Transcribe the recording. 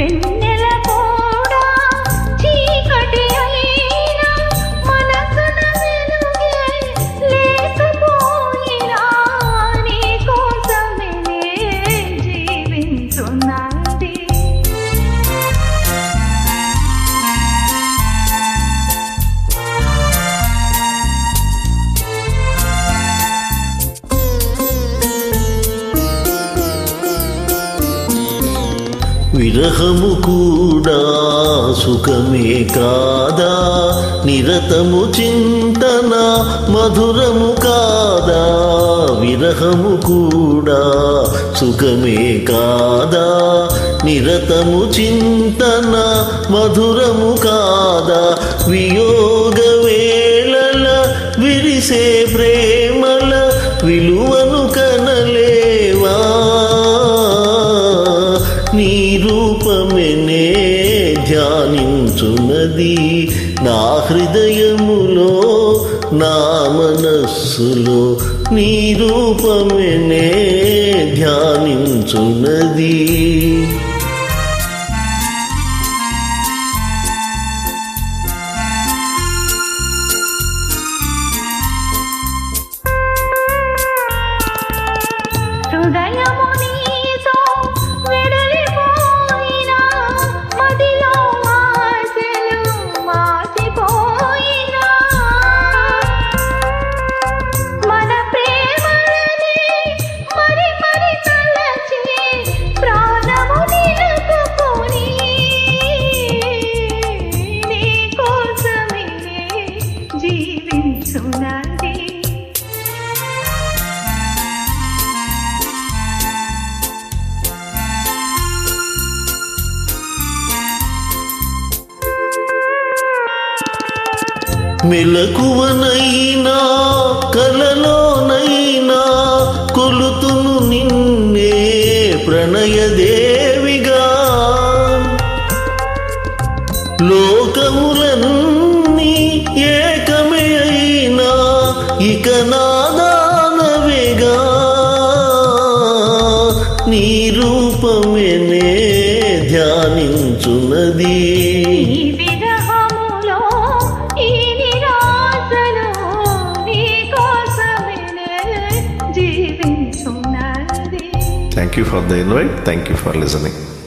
வெண்ணி విరహము కూడా సుఖమే కాదా? నిరతము చింతన మధురము కాదా? విరహము కూడా సుఖమే కాదా? నిరతము చింతన మధురము కాదా? వియో ధ్యానించున్నది నా హృదయములో నా మనస్సులో నీ రూపమే ధ్యానించున్నది. మెలకువనైనా కలలోనైనా కొలుతును నిన్నే ప్రణయదేవిగా లోకములన్నీ ఏకమే అయినా ఇక నాదానవేగా నీ రూపమే ధ్యానించున్నది Thank you for the invite. Thank you for listening.